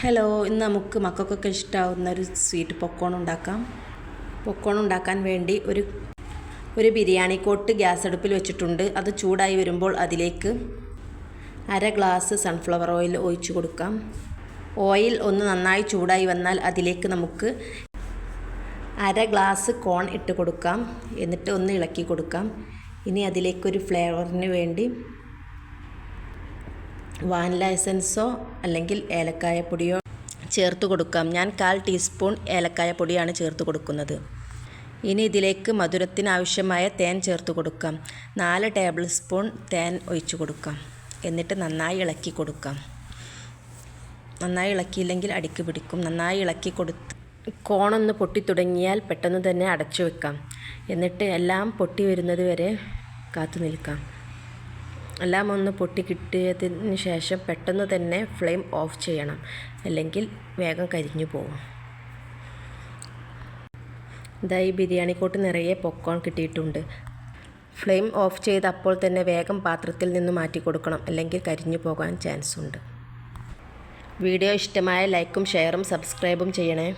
Hello ഇന്ന് നമുക്ക് മക്കൾക്കൊക്കെ ഇഷ്ടമാവുന്ന ഒരു സ്വീറ്റ് പൊക്കോൺ ഉണ്ടാക്കാം. പൊക്കോൺ ഉണ്ടാക്കാൻ വേണ്ടി ഒരു ഒരു ബിരിയാണി കോട്ട് ഗ്യാസ് അടുപ്പിൽ വെച്ചിട്ടുണ്ട്. അത് ചൂടായി വരുമ്പോൾ അതിലേക്ക് അര ഗ്ലാസ് സൺഫ്ലവർ ഓയിൽ ഒഴിച്ചു കൊടുക്കാം. ഓയിൽ ഒന്ന് നന്നായി ചൂടായി വന്നാൽ അതിലേക്ക് നമുക്ക് അര ഗ്ലാസ് കോൺ ഇട്ട് കൊടുക്കാം. എന്നിട്ട് ഒന്ന് ഇളക്കി കൊടുക്കാം. ഇനി അതിലേക്കൊരു ഫ്ലേവറിന് വേണ്ടി വാനില ലൈസൻസോ അല്ലെങ്കിൽ ഏലക്കായപ്പൊടിയോ ചേർത്ത് കൊടുക്കാം. ഞാൻ കാൽ ടീസ്പൂൺ ഏലക്കായപ്പൊടിയാണ് ചേർത്ത് കൊടുക്കുന്നത്. ഇനി ഇതിലേക്ക് മധുരത്തിനാവശ്യമായ തേൻ ചേർത്ത് കൊടുക്കാം. നാല് ടേബിൾ സ്പൂൺ തേൻ ഒഴിച്ച് കൊടുക്കാം. എന്നിട്ട് നന്നായി ഇളക്കി കൊടുക്കാം. നന്നായി ഇളക്കിയില്ലെങ്കിൽ അടിക്ക് പിടിക്കും. നന്നായി ഇളക്കി കൊടുത്ത് കോണൊന്ന് പൊട്ടി തുടങ്ങിയാൽ പെട്ടെന്ന് തന്നെ അടച്ചു വെക്കാം. എന്നിട്ട് എല്ലാം പൊട്ടി വരുന്നത് വരെ കാത്തു നിൽക്കാം. എല്ലാം ഒന്ന് പൊട്ടി കിട്ടിയതിന് ശേഷം പെട്ടെന്ന് തന്നെ ഫ്ലെയിം ഓഫ് ചെയ്യണം. അല്ലെങ്കിൽ വേഗം കരിഞ്ഞു പോകും. ഇതാ ഈ ബിരിയാണിക്കോട്ട് നിറയെ പൊക്കോൺ കിട്ടിയിട്ടുണ്ട്. ഫ്ലെയിം ഓഫ് ചെയ്ത് അപ്പോൾ തന്നെ വേഗം പാത്രത്തിൽ നിന്ന് മാറ്റി കൊടുക്കണം. അല്ലെങ്കിൽ കരിഞ്ഞു പോകാൻ ചാൻസ് ഉണ്ട് വീഡിയോ ഇഷ്ടമായ ലൈക്കും ഷെയറും സബ്സ്ക്രൈബും ചെയ്യണേ.